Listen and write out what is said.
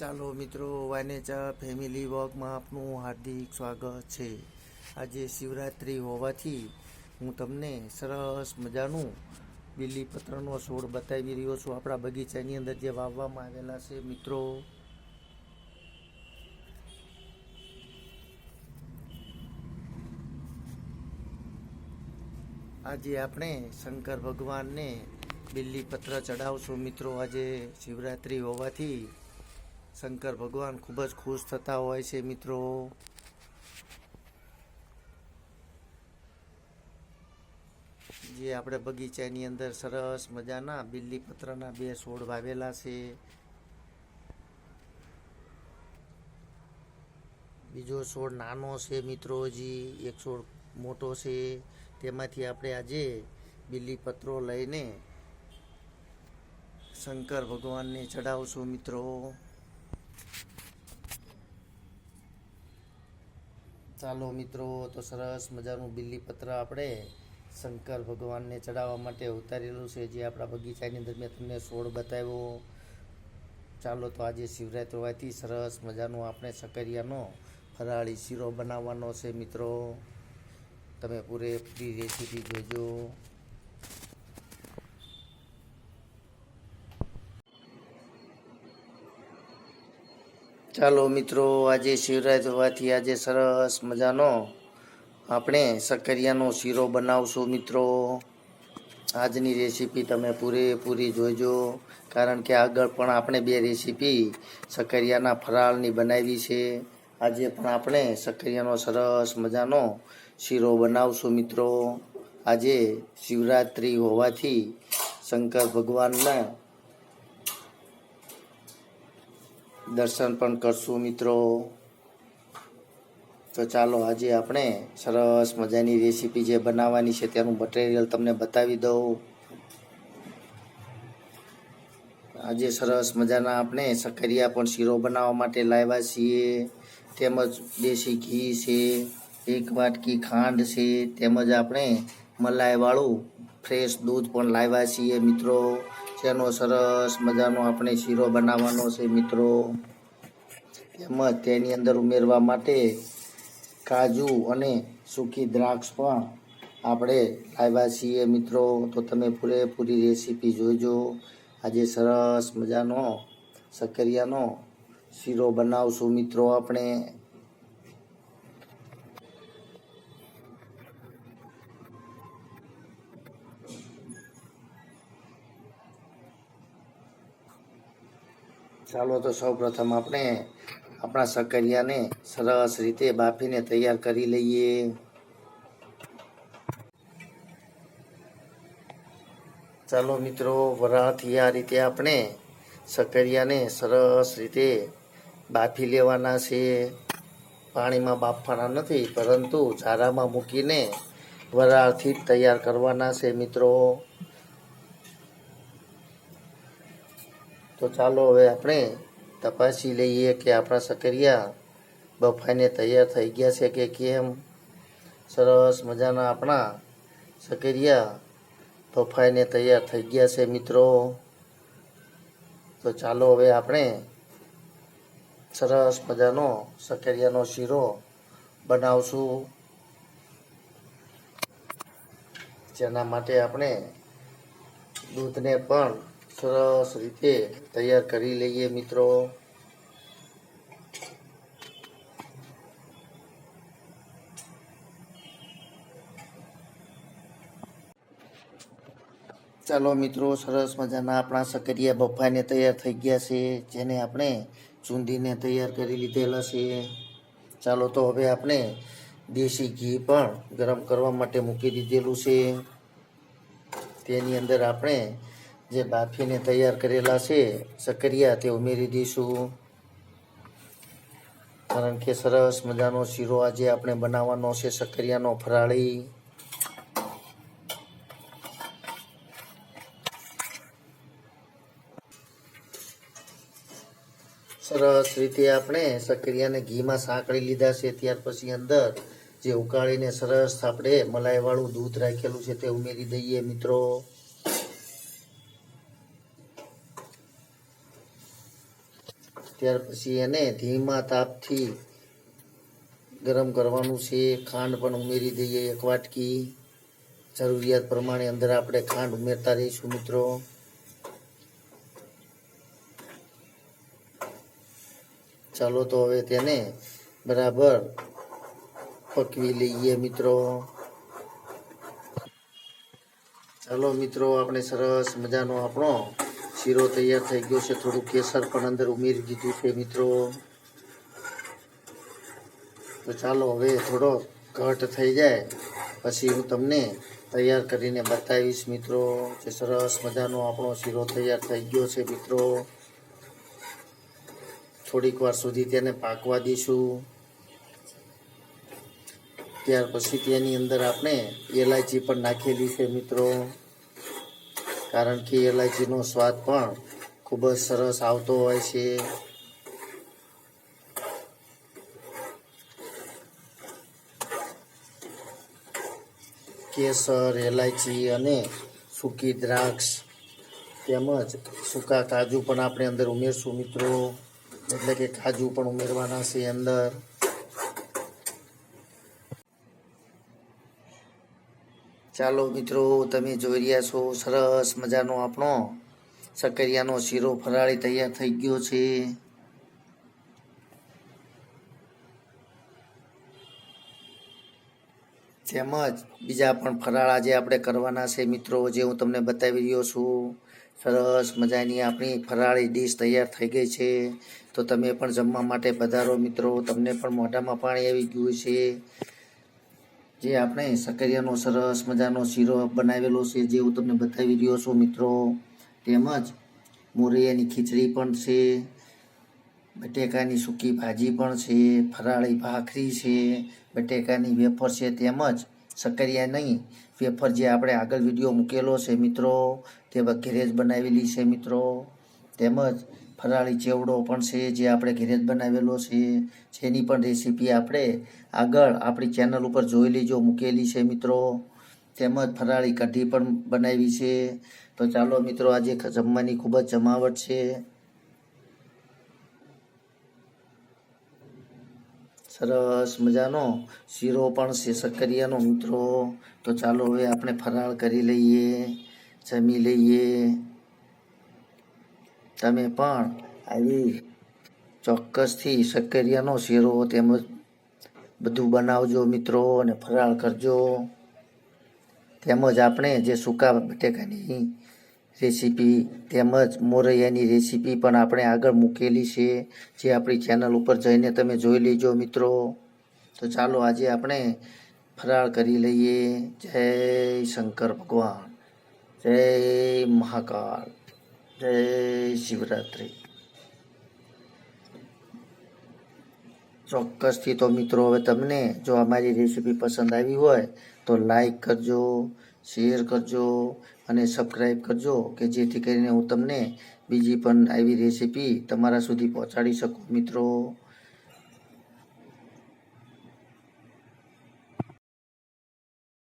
ચાલો મિત્રો, વાનેચા ફેમિલી વોકમાં આપનું હાર્દિક સ્વાગત છે. આજે શિવરાત્રિ હોવાથી હું તમને સરસ મજાનું બીલીપત્રનો છોડ બતાવી રહ્યો છું. આપણા બગીચાની અંદર જે વાવવામાં આવેલા છે મિત્રો. આજે આપણે શંકર ભગવાનને બિલ્લીપત્ર ચડાવશું મિત્રો. આજે શિવરાત્રિ હોવાથી શંકર ભગવાન ખૂબ જ ખુશ થતા હોય છે, મિત્રો. જે આપણે બગીચાની અંદર સરસ મજાના બીલીપત્રના બે છોડ વાવેલા છે. બીજો છોડ નાનો છે, મિત્રો. હજી એક છોડ મોટો છે. તેમાંથી આપણે આજે બીલીપત્રો લઈને શંકર ભગવાનને ચડાવશું મિત્રો. ચાલો મિત્રો, તો સરસ મજાનું બીલીપત્ર આપણે શંકર ભગવાનને ચડાવવા માટે ઉતારેલું છે, જે આપણા બગીચાની અંદર મેં તમને છોડ બતાવ્યો. ચાલો તો આજે શિવરાત્રી હોવાથી સરસ મજાનો આપણે સકરિયાનો ફરાળી શીરો બનાવવાનો છે, મિત્રો. તમે પૂરેપૂરી રેસીપી જોજો. ચાલો મિત્રો, આજે શિવરાત્રી હોવાથી આજે સરસ મજાનો આપણે સકરિયાનો શીરો બનાવશું મિત્રો. આજની રેસીપી તમે પૂરેપૂરી જોજો કારણ કે આગળ પણ આપણે બે રેસીપી સકરિયાના ફરાળની બનાવી છે. આજે પણ આપણે સકરિયાનો સરસ મજાનો શીરો બનાવશું મિત્રો. આજે શિવરાત્રિ હોવાથી શંકર ભગવાનના દર્શન પણ કરશું મિત્રો. તો ચાલો આજે આપણે સરસ મજાની રેસીપી જે બનાવવાની છે તેનું મટીરિયલ તમને બતાવી દઉં. આજે સરસ મજાના આપણે સકરિયા પણ શીરો બનાવવા માટે લાવ્યા છીએ. તેમજ દેશી ઘી છે, એક વાટકી ખાંડ છે, તેમજ આપણે મલાઈવાળું ફ્રેશ દૂધ પણ લાવ્યા છીએ મિત્રો. જેનો સરસ મજાનો આપણે શીરો બનાવવાનો છે મિત્રો. તેમજ તેની અંદર ઉમેરવા માટે કાજુ અને સૂકી દ્રાક્ષ પણ આપણે લાવ્યા છીએ મિત્રો. તો તમે પૂરેપૂરી રેસીપી જોઈજો આજે સરસ મજાનો સકરિયાનો શીરો બનાવશું મિત્રો આપણે. ચાલો તો સૌ પ્રથમ આપણે આપણા સકરિયાને સરસ રીતે બાફીને તૈયાર કરી લઈએ. ચાલો મિત્રો વરાળથી આ રીતે આપણે સકરિયાને સરસ રીતે બાફી લેવાના છે. પાણીમાં બાફવાના નથી, પરંતુ ઝારામાં મૂકીને વરાળથી તૈયાર કરવાના છે મિત્રો. તો ચાલો હવે આપણે તપાસી લઈએ કે આપણા સકરિયા બફાઈને તૈયાર થઈ ગયા છે કે કેમ? સરસ મજાના આપણા સકરિયા બફાઈને તૈયાર થઈ ગયા છે મિત્રો. તો ચાલો હવે આપણે સરસ મજાનો સકરિયાનો શીરો બનાવશું. જેના માટે આપણે દૂધને પણ સરસ રીતે તૈયાર કરી લઈએ મિત્રો. ચાલો મિત્રો, સરસ મજાના આપણા સકરિયા બફાઈને તૈયાર થઈ ગયા છે, જેને આપણે ચૂંદીને તૈયાર કરી લીધેલા છે. ચાલો તો હવે આપણે દેશી ઘી પણ ગરમ કરવા માટે મૂકી દીધેલું છે. તેની અંદર આપણે જે બાફીને તૈયાર કરેલા છે સકરિયા તે ઉમેરી દઈશું. કારણ કે સરસ મજાનો શીરો આજે આપણે બનાવવાનો છે સકરિયાનો ફરાળી. સરસ રીતે આપણે સક્રિયાને ઘીમાં સાંકળી લીધા છે, ત્યાર પછી અંદર જે ઉકાળીને સરસ આપણે મલાઈવાળું દૂધ રાખેલું છે, તે ઉમેરી દઈએ મિત્રો. ત્યાર પછી એને ધીમા તાપથી ગરમ કરવાનું છે. ખાંડ પણ ઉમેરી દઈએ એક વાટકી. જરૂરિયાત પ્રમાણે અંદર આપણે ખાંડ ઉમેરતા રહીશું મિત્રો. ચાલો તો હવે તેને બરાબર પકવી લઈએ મિત્રો. ચાલો મિત્રો, આપણે સરસ મજાનો આપણો શીરો તૈયાર થઈ ગયો છે. થોડું કેસર પણ અંદર ઉમેરી દીધું છે મિત્રો. તો ચાલો હવે થોડો ઘટ થઈ જાય. પછી હું તમને તૈયાર કરીને બતાવીશ મિત્રો જે સરસ મજાનો આપણો શીરો તૈયાર થઈ ગયો છે મિત્રો. થોડીક વાર સુધી તેને પાકવા દઈશું. ત્યાર પછી તેની અંદર આપણે એલાયચી પણ નાખેલી છે મિત્રો. કારણ કે એલાયચીનો સ્વાદ પણ ખૂબ જ સરસ આવતો હોય છે. કેસર, એલાયચી અને સૂકી દ્રાક્ષ તેમજ સૂકા કાજુ પણ આપણે અંદર ઉમેરશું મિત્રો. એટલે કે કાજુ પણ ઉમેરવાના છે અંદર. ચાલો મિત્રો, તમે જોઈ રહ્યા છો, સરસ મજાનો આપણો સકરિયાનો શીરો ફરાળી તૈયાર થઈ ગયો છે. તેમજ બીજા પણ ફરાળ આજે આપણે કરવાના છે મિત્રો, જે હું તમને બતાવી રહ્યો છું. સરસ મજાની આપણી ફરાળી ડીશ તૈયાર થઈ ગઈ છે. તો તમે પણ જમવા માટે પધારો મિત્રો, તમને પણ મોઢામાં પાણી આવી ગયું છે. જે આપણે સકરિયાનો સરસ મજાનો શીરો બનાવેલો છે, જે હું તમને બતાવી રહ્યો છું મિત્રો. તેમજ મોરૈયાની ખીચડી પણ છે, બટેકાની સૂકી ભાજી પણ છે, ફરાળી ભાખરી છે, બટેકાની વેફર છે, તેમજ સકરિયા નહીં વેફર જે આપણે આગળ વીડિયો મૂકેલો છે મિત્રો, તે વગેરે જ બનાવેલી છે મિત્રો. તેમજ ફરાળી ચેવડો પણ છે જે આપણે ઘેરે જ બનાવેલો છે. જેની પણ રેસીપી આપણે આગળ આપણી ચેનલ ઉપર જોઈ લીજો, મૂકેલી છે મિત્રો. તેમજ ફરાળી કઢી પણ બનાવી છે. તો ચાલો મિત્રો, આજે જમવાની ખૂબ જ જમાવટ છે. સરસ મજાનો શીરો પણ છે સક્કરિયાનો મિત્રો. તો ચાલો હવે આપણે ફરાળ કરી લઈએ, જમી લઈએ. તમે પણ આવી ચોક્કસથી સક્કરિયાનો શીરો તેમજ બધું બનાવજો મિત્રો અને ફરાળ કરજો. તેમજ આપણે જે સૂકા બટેકાની રેસીપી તેમજ મોરૈયાની રેસીપી પણ આપણે આગળ મૂકેલી છે, જે આપણી ચેનલ ઉપર જઈને તમે જોઈ લેજો મિત્રો. તો ચાલો આજે આપણે ફરાળ કરી લઈએ. જય શંકર ભગવાન. જય મહાકાળ જય શિવરાત્રિ. ચોક્કસથી તો મિત્રો, હવે તમને જો અમારી રેસીપી પસંદ આવી હોય, તો લાઈક કરજો શેર કરજો અને સબસ્ક્રાઈબ કરજો, કે જેથી કરીને હું તમને બીજી પણ આવી રેસીપી તમારા સુધી પહોંચાડી શકું મિત્રો.